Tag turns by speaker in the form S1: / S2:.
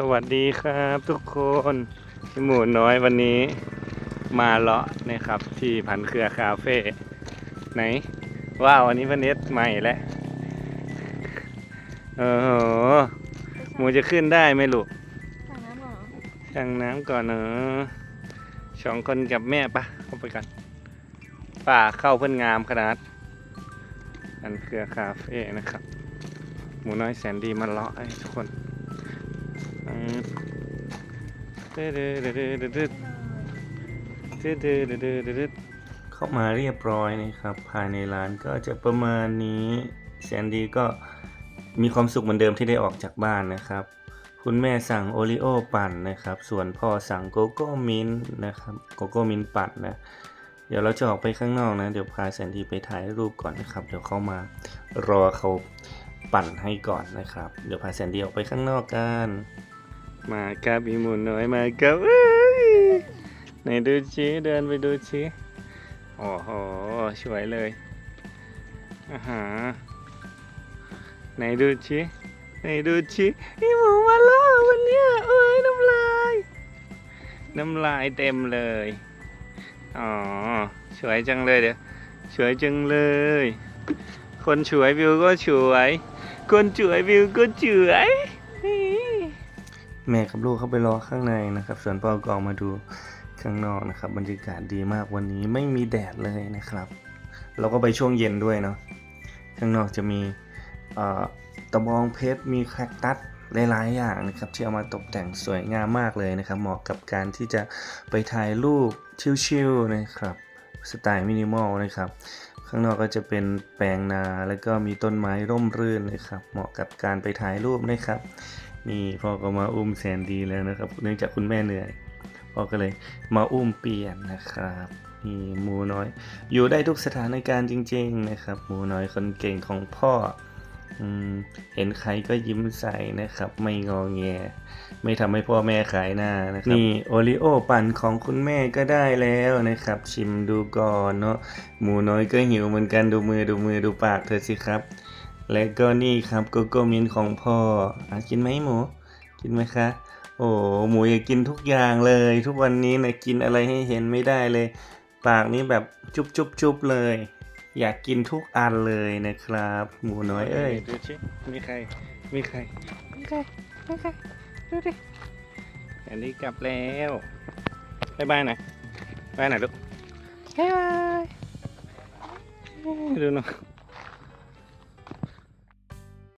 S1: สวัสดีครับทุกคนพี่หมูน้อยวันนี้มาเลาะนะครับ ที่พันเครือคาเฟ่ไหน ว้าว วันนี้พันเนสใหม่แล้วโอ้โหหมูจะขึ้นได้ไหมลูก
S2: สั่งน้ำเหรอ
S1: ช่างน้ำก่อนเนอะสองคนกับแม่ปะเข้าไปกันป่าเข้าเพิ่นงามขนาดพันเครือคาเฟ่นะครับ หมูน้อยแสนดีมาเลาะให้ทุกคนอืมตึ๊ดๆๆๆๆ เข้ามาเรียบร้อยนะครับ ภายในร้านก็จะประมาณนี้แสนดีก็มีความสุขเหมือนเดิมที่ได้ออกจากบ้านนะครับ คุณแม่สั่งโอริโอปั่นนะครับ ส่วนพ่อสั่งโกโก้มินนะครับโกโก้มินปั่นนะเดี๋ยวเราจะออกไปข้างนอกนะ เดี๋ยวพาแสนดีไปถ่ายรูปก่อนนะครับ เดี๋ยวเข้ามารอเขาปั่นให้ก่อนนะครับ เดี๋ยวพาแสนดีออกไปข้างนอกกัน มากับอีหมูน้อยมากับเอ้ยไหนดูชิเดินไปดูชิโอ้โหสวยเลยอาหาไหนดูชิไหนดูชิพี่หมูมาแล้ววันเนี้ยเอ้ยน้ำลายน้ำลายเต็มเลยอ๋อสวยจังเลยเดี๋ยวสวยจังเลย คนสวยวิวก็สวย คนสวยวิวก็สวย แม่กับลูกเข้าไปรอข้างในนะครับ ส่วนพ่อก็ออกมาดูข้างนอกนะครับ บรรยากาศดีมากวันนี้ไม่มีแดดเลยนะครับ เราก็ไปช่วงเย็นด้วยเนาะข้างนอกจะมีตะบองเพชรมีแคคตัสหลายๆอย่างนะครับที่เอามาตกแต่งสวยงามมากเลยนะครับ เหมาะกับการที่จะไปถ่ายรูปชิลๆนะครับสไตล์มินิมอลนะครับ ข้างนอกก็จะเป็นแปลงนาแล้วก็มีต้นไม้ร่มรื่นเลยครับ เหมาะกับการไปถ่ายรูปนะครับ นี่พ่อก็มาอุ้มแสนดีแล้วนะครับ เนื่องจากคุณแม่เหนื่อยพ่อก็เลยมาอุ้มเปลี่ยนนะครับนี่หมูน้อย อยู่ได้ทุกสถานการณ์จริง ๆ นะครับ หมูน้อยคนเก่งของพ่อ เห็นใครก็ยิ้มใส่นะครับ ไม่งอแง ไม่ทำให้พ่อแม่ขายหน้านะครับ นี่โอริโอปั่นของคุณแม่ก็ได้แล้วนะครับ ชิมดูก่อนเนาะหมูน้อยก็หิวเหมือนกันดูมือดูมือดูปากเธอสิครับ และก็นี่ครับโกโก้มินของพ่ออกินไหมหมูกินไหมคะ โอ้หมูอยากกินทุกอย่างเลย ทุกวันนี้นะกินอะไรให้เห็นไม่ได้เลย ปากนี้แบบจุบจุบจุบเลย อยากกินทุกอันเลยนะครับ หมูน้อยเอ้ยดูชิมีใคร มีใคร มีใคร มีใคร ดูดิ อันนี้กลับแล้วบายบายหน่อยบายหน่อยลูกบายบายดูหน่อย